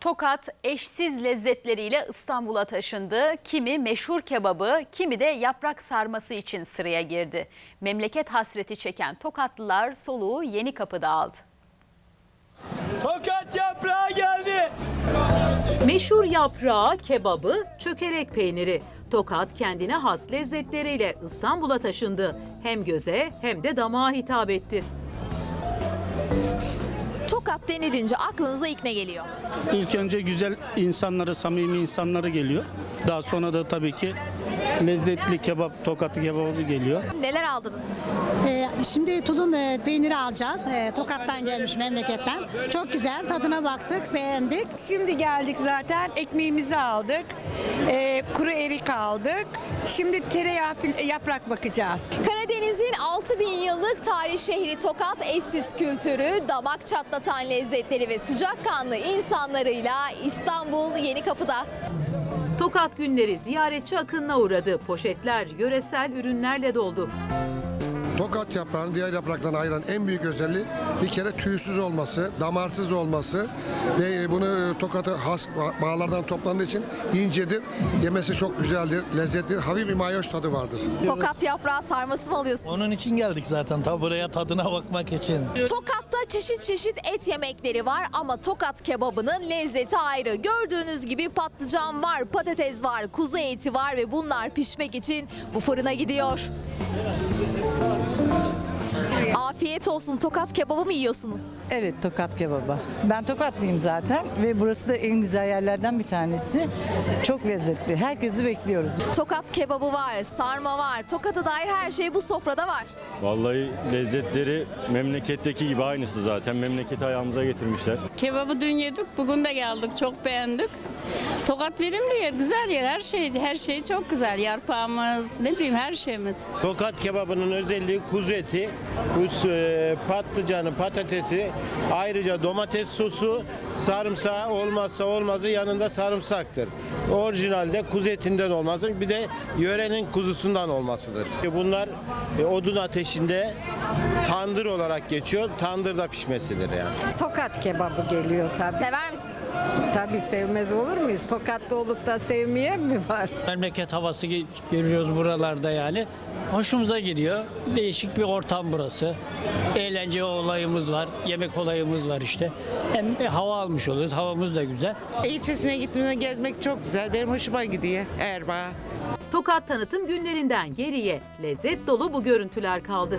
Tokat eşsiz lezzetleriyle İstanbul'a taşındı. Kimi meşhur kebabı, kimi de yaprak sarması için sıraya girdi. Memleket hasreti çeken Tokatlılar soluğu yeni kapıda aldı. Tokat yaprağı geldi. Meşhur yaprağı, kebabı, çökelek peyniri. Tokat kendine has lezzetleriyle İstanbul'a taşındı. Hem göze hem de damağa hitap etti. Denilince aklınıza ilk ne geliyor? İlk önce güzel insanları, samimi insanları geliyor. Daha sonra da tabii ki lezzetli kebap, tokatı kebabı geliyor. Neler aldınız? Ee, şimdi tulum e, peyniri alacağız. Ee, Tokat'tan gelmiş memleketten. Çok güzel. Tadına baktık, beğendik. Şimdi geldik zaten ekmeğimizi aldık. Ee, kuru erik aldık. Şimdi tereyağı pil- yaprak bakacağız. Karadeniz'in 6000 yıllık tarih şehri Tokat eşsiz kültürü, damak çatlatan lezzetleri ve sıcakkanlı insanlarıyla İstanbul Yeni Kapı'da. Tokat günleri ziyaretçi akınına uğradı. Poşetler yöresel ürünlerle doldu. Tokat yaprağını diğer yapraklardan ayıran en büyük özelliği bir kere tüysüz olması, damarsız olması ve bunu tokatı has ba- bağlardan toplandığı için incedir. Yemesi çok güzeldir, lezzetlidir. Hafif bir mayoş tadı vardır. Tokat yaprağı sarması mı alıyorsunuz? Onun için geldik zaten ta buraya tadına bakmak için. Tokat'ta çeşit çeşit et yemekleri var ama Tokat kebabının lezzeti ayrı. Gördüğünüz gibi patlıcan var, patates var, kuzu eti var ve bunlar pişmek için bu fırına gidiyor. Afiyet olsun. Tokat kebabı mı yiyorsunuz? Evet Tokat kebabı. Ben Tokatlıyım zaten ve burası da en güzel yerlerden bir tanesi. Çok lezzetli. Herkesi bekliyoruz. Tokat kebabı var, sarma var. Tokat'a dair her şey bu sofrada var. Vallahi lezzetleri memleketteki gibi aynısı zaten. Memleketi ayağımıza getirmişler. Kebabı dün yedik, bugün de geldik. Çok beğendik. Tokat verimli yer, güzel yer. Her şey, her şey çok güzel. Yarpağımız, ne bileyim her şeyimiz. Tokat kebabının özelliği kuzu eti, e, patlıcanı, patatesi, ayrıca domates sosu, sarımsağı olmazsa olmazı yanında sarımsaktır. Orijinalde kuzu etinden olmazdır. Bir de yörenin kuzusundan olmasıdır. Bunlar e, odun ateşinde tandır olarak geçiyor. Tandırda pişmesidir yani. Tokat kebabı geliyor tabii. Sever misiniz? Tabii sevmez olur muyuz? Tokat'ta olup da sevmeyen mi var? Memleket havası görüyoruz buralarda yani. Hoşumuza gidiyor. Değişik bir ortam burası. Eğlence olayımız var, yemek olayımız var işte. Hem bir hava almış oluyoruz, havamız da güzel. İlçesine gittiğimde gezmek çok güzel. Benim hoşuma gidiyor. Erbaa. Tokat tanıtım günlerinden geriye lezzet dolu bu görüntüler kaldı.